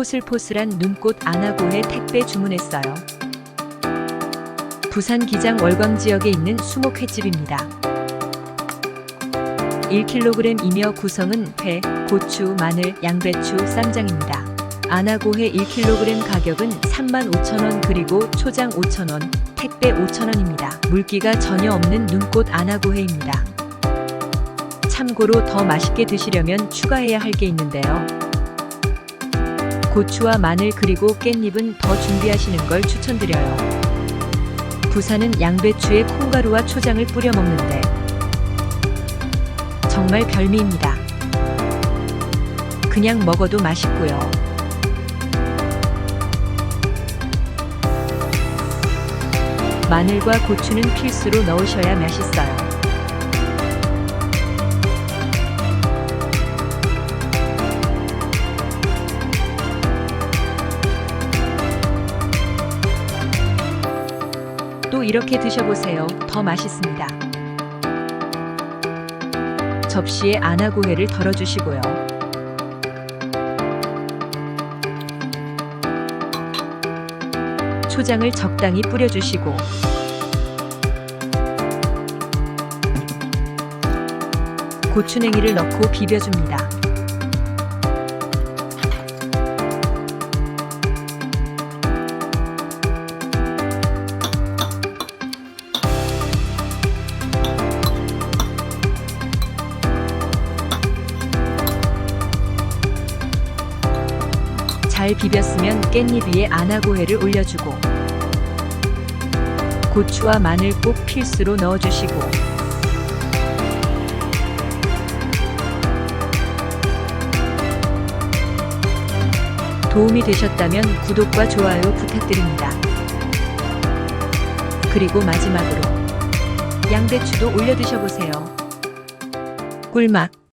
포슬포슬한 눈꽃 안하고에 택배 주문했어요. 부산 기장 월광 지역에 있는 수목 횟집입니다. 1kg이며 구성은 회, 고추, 마늘, 양배추, 쌈장입니다. 안하고회 1kg 가격은 35,000원 그리고 초장 5,000원, 택배 5,000원입니다. 물기가 전혀 없는 눈꽃 안하고회입니다. 참고로 더 맛있게 드시려면 추가해야 할 게 있는데요. 고추와 마늘 그리고 깻잎은 더 준비하시는 걸 추천드려요. 부산은 양배추에 콩가루와 초장을 뿌려 먹는데 정말 별미입니다. 그냥 먹어도 맛있고요. 마늘과 고추는 필수로 넣으셔야 맛있어요. 또 이렇게 드셔보세요. 더 맛있습니다. 접시에 안하고회를 덜어주시고요. 초장을 적당히 뿌려주시고 고추냉이를 넣고 비벼줍니다. 잘 비볐으면 깻잎 위에 안하고회를 올려주고 고추와 마늘 꼭 필수로 넣어주시고 도움이 되셨다면 구독과 좋아요 부탁드립니다. 그리고 마지막으로 양배추도 올려 드셔보세요. 꿀맛